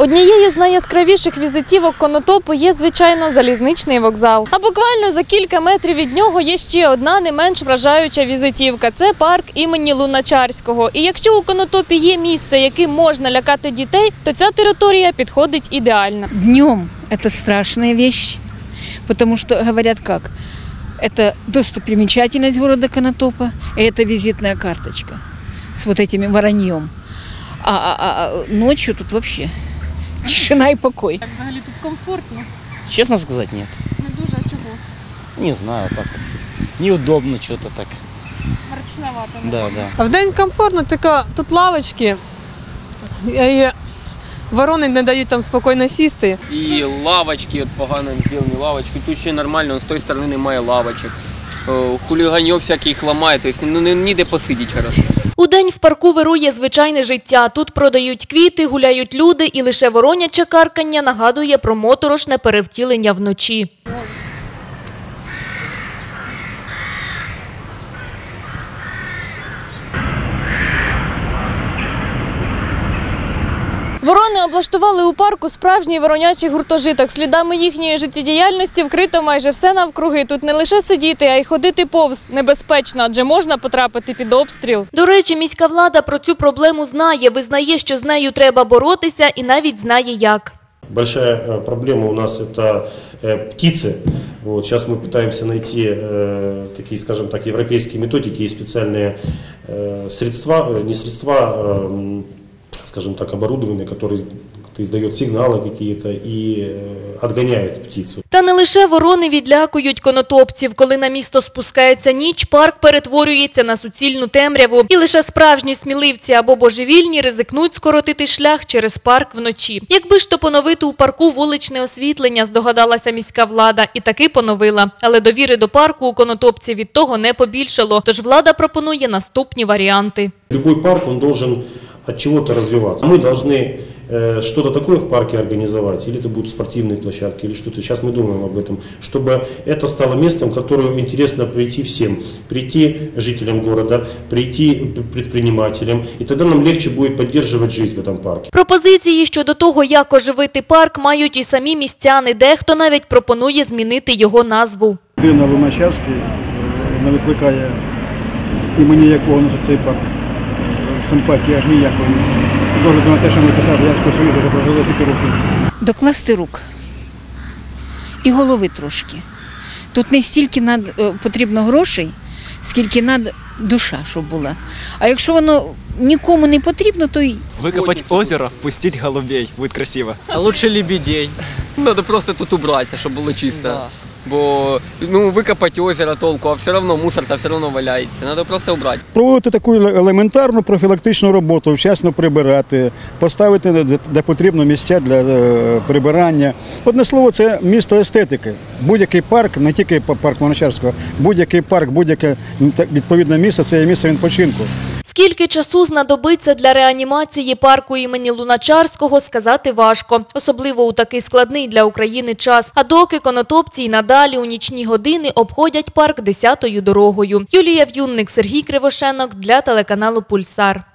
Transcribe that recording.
Однією з найяскравіших візитівок конотопу є, звичайно, залізничний вокзал. А буквально за кілька метрів від нього є ще одна не менш вражаюча візитівка. Це парк імені Луначарського. І якщо у конотопі є місце, яким можна лякати дітей, то ця територія підходить ідеально. Днем это страшная вещь, потому что говорят как? Это достопримечательность города Конотопа, и это визитная карточка с вот этими вороньем. А, а- а ночью тут вообще тишина и покой. Взагалі тут комфортно, Честно сказать, нет. не дуже а чого. Не знаю, так. Неудобно что-то так. Мрачновато. Да, да. А вдень комфортно, тільки тут лавочки, і ворони не дають там спокійно сісти. І лавочки, от погано зроблені лавочки. Тут ще нормально, з тої сторони немає лавочок. О, Хуліганьов всяких ламає, тобто ніде посидіти хорошо. Удень в парку вирує звичайне життя. Тут продають квіти, гуляють люди, і лише вороняче каркання нагадує про моторошне перевтілення вночі. Ворони облаштували у парку справжній воронячий гуртожиток. Слідами їхньої життєдіяльності вкрито майже все навкруги. Тут не лише сидіти, а й ходити повз небезпечно, адже можна потрапити під обстріл. До речі, міська влада про цю проблему знає, визнає, що з нею треба боротися, і навіть знає як. Большая э, проблема у нас это э, птицы. Вот, сейчас мы пытаемся найти э, такие, скажем так, европейские методики и специальные э, средства, э, не средства, а, м, скажем так, оборудование, которое из- издает сигналы какие-то и э, отгоняет. Та не лише ворони відлякують конотопців. Коли на місто спускається ніч, парк перетворюється на суцільну темряву. І лише справжні сміливці або божевільні ризикнуть скоротити шлях через парк вночі. Якби ж то поновити у парку вуличне освітлення, здогадалася міська влада, і таки поновила. Але довіри до парку у конотопців від того не побільшало. Тож влада пропонує наступні варіанти. Любой парк, он должен от чего-то развиваться. Мы должны э, что-то такое в парке организовать, или это будут спортивные площадки, или что-то. Сейчас мы думаем об этом, чтобы это стало местом, в которое интересно прийти всем. Прийти жителям города, прийти предпринимателям, и тогда нам легче будет поддерживать жизнь в этом парке. Пропозиції щодо того, як оживити парк, мають і самі містяни. Дехто навіть пропонує змінити його назву. Людина Луначарський е, не викликає імені якого носить цей парк. Симпатії аж ніякої. З огляду на те, що ми писали Радянського Союзу, де прожили скільки років. Докласти рук і голови трошки. Тут не стільки над, е, потрібно грошей, скільки над душа, щоб була. А якщо воно нікому не потрібно, то й Выкопать озеро, пустить голубей. Будет красиво. А лучше лебедей. Треба просто тут убратися, щоб було чисто. Бо ну, викопати озеро толку, а все одно мусор та все одно валяється. Треба просто убрати. Проводити таку елементарну профілактичну роботу, вчасно прибирати, поставити де, де потрібно місця для е, прибирання. Одне слово, це місто естетики. Будь-який парк, не тільки парк Луначарського, будь-який парк, будь-яке відповідне місце це є місце відпочинку. Скільки часу знадобиться для реанімації парку імені Луначарського, сказати важко, особливо у такий складний для України час. А доки конотопці й надалі у нічні години обходять парк десятою дорогою. Юлія В'юнник, Сергій Кривошенок для телеканалу Пульсар.